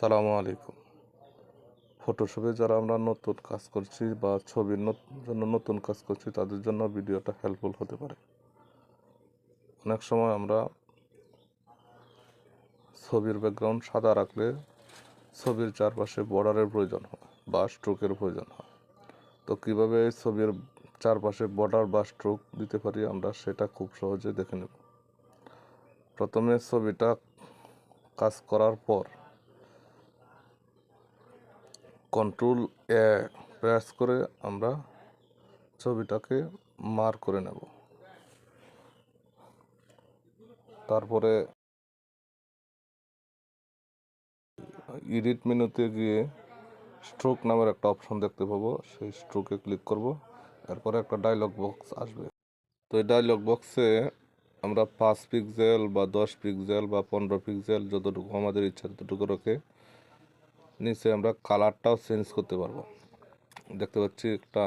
সালামু আলাইকুম। ফটোশপে যারা আমরা নতুন কাজ করছি বা ছবির জন্য নতুন কাজ করছি, তাদের জন্য ভিডিওটা হেল্পফুল হতে পারে। অনেক সময় আমরা ছবির ব্যাকগ্রাউন্ড সাদা রাখলে ছবির চারপাশে বর্ডারের প্রয়োজন হয় বা স্ট্রোকের প্রয়োজন হয়। তো কীভাবে এই ছবির চারপাশে বর্ডার বা স্ট্রোক দিতে পারি আমরা সেটা খুব সহজে দেখে নেব। প্রথমে ছবিটা কাজ করার পর কন্ট্রোল এ প্রেস করে আমরা ছবিটাকে মার করে নেব। তারপরে এডিট মেনুতে গিয়ে স্ট্রোক নামের একটা অপশন দেখতে পাবো। সেই স্ট্রোকে ক্লিক করব। এরপরে একটা ডায়লগ বক্স আসবে। তো এই ডায়লগ বক্সে আমরা পাঁচ পিক্সেল বা দশ পিক্সেল বা পনেরো পিক্সেল যতটুকু আমাদের ইচ্ছা ততটুকু রেখে নিচে আমরা কালারটাও চেঞ্জ করতে পারব। দেখতে পাচ্ছি একটা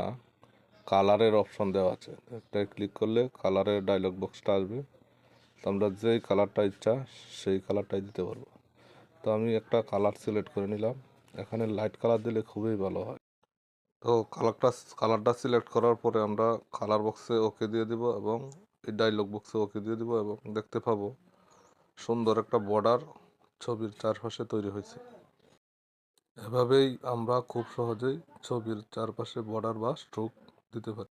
কালারের অপশন দেওয়া আছে। একটাই ক্লিক করলে কালারের ডায়লগ বক্সটা আসবে। তো আমরা যেই কালারটা ইচ্ছা সেই কালারটাই দিতে পারব। তো আমি একটা কালার সিলেক্ট করে নিলাম। এখানে লাইট কালার দিলে খুবই ভালো হয়। তো কালারটা কালারটা সিলেক্ট করার পরে আমরা কালার বক্সে ওকে দিয়ে দিব এবং এই ডায়লগ বক্সে ওকে দিয়ে দিব এবং দেখতে পাবো সুন্দর একটা বর্ডার ছবির চারপাশে তৈরি হয়েছে। এভাবেই আমরা খুব সহজেই ছবির চারপাশে বর্ডার বা স্ট্রোক দিতে পারি।